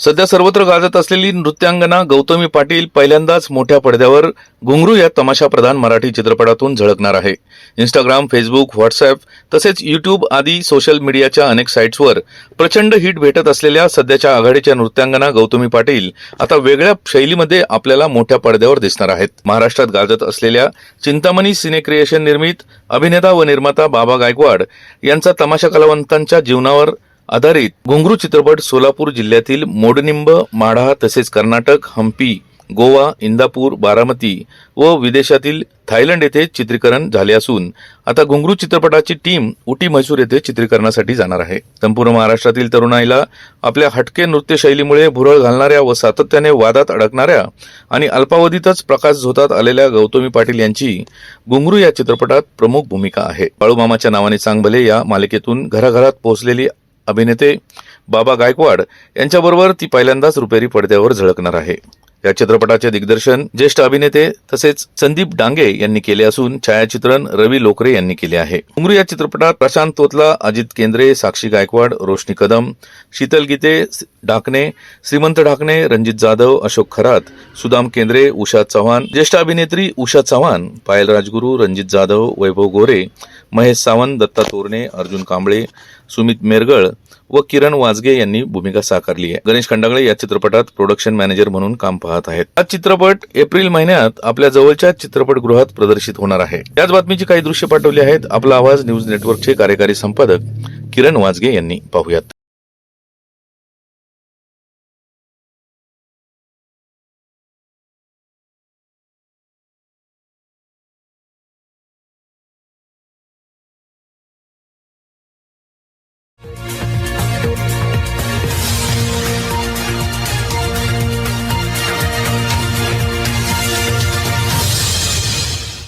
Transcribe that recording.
सध्या सर्वत्र गाजत असलेली नृत्यांगना गौतमी पाटील पहिल्यांदाच मोठ्या पडद्यावर घुंगरू या तमाशा प्रधान मराठी चित्रपटातून झळकणार आहे. इंस्टाग्राम फेसबुक व्हॉट्सअप तसेच युट्यूब आदी सोशल मीडियाच्या अनेक साईट्सवर प्रचंड हिट भेटत असलेल्या सध्याच्या आघाडीच्या नृत्यांगना गौतमी पाटील आता वेगळ्या शैलीमध्ये आपल्याला मोठ्या पडद्यावर दिसणार आहेत. महाराष्ट्रात गाजत असलेल्या चिंतामणी सिने क्रिएशन निर्मित अभिनेता व निर्माता बाबा गायकवाड यांचा तमाशा कलावंतांच्या जीवनावर आधारित घुंगरू चित्रपट सोलापूर जिल्ह्यातील मोडनिंब माढा तसेच कर्नाटक हम्पी गोवा इंदापूर बारामती व विदेशातील थायलंड येथे चित्रीकरण झाले असून आता घुंगरू चित्रपटाची टीम उटी म्हैसूर येथे चित्रीकरणासाठी जाणार आहे. संपूर्ण महाराष्ट्रातील तरुणाईला आपल्या हटके नृत्यशैलीमुळे भुरळ घालणाऱ्या व सातत्याने वादात अडकणाऱ्या आणि अल्पावधीतच प्रकाश झोतात आलेल्या गौतमी पाटील यांची घुंगरू या चित्रपटात प्रमुख भूमिका आहे. बाळूमामाच्या नावाने चांगभले या मालिकेतून घराघरात पोहोचलेली अभिनेते बाबा गायकवाड यांच्याबरोबर ती पहिल्यांदाच रुपेरी पडद्यावर झळकणार आहे. या चित्रपटाचे दिग्दर्शन ज्येष्ठ अभिनेते तसेच संदीप डांगे यांनी केले असून छायाचित्रण रवी लोकरे यांनी केले आहे. घुंगरू या चित्रपटात प्रशांत तोतला अजित केंद्रे साक्षी गायकवाड रोशनी कदम शीतल गीते ढाकणे श्रीमंत ढाकणे रणजित जाधव अशोक खरात सुदाम केंद्रे उषा चव्हाण ज्येष्ठ अभिनेत्री उषा चव्हाण पायल राजगुरू रणजित जाधव वैभव गोरे महेश सावंत दत्ता तोरणे अर्जुन कांबळे सुमित मेरगळ व किरण वाजगे यांनी भूमिका साकारली आहे. गणेश खंडागळे या चित्रपटात प्रोडक्शन मॅनेजर म्हणून काम पाहत आहेत. हा चित्रपट एप्रिल महिन्यात आपल्या जवळच्या चित्रपटगृहात प्रदर्शित होणार आहे. त्याच बातमीची काही दृश्य पाठवली आहेत. आपला आवाज न्यूज नेटवर्कचे कार्यकारी संपादक किरण वाजगे यांनी. पाहुयात.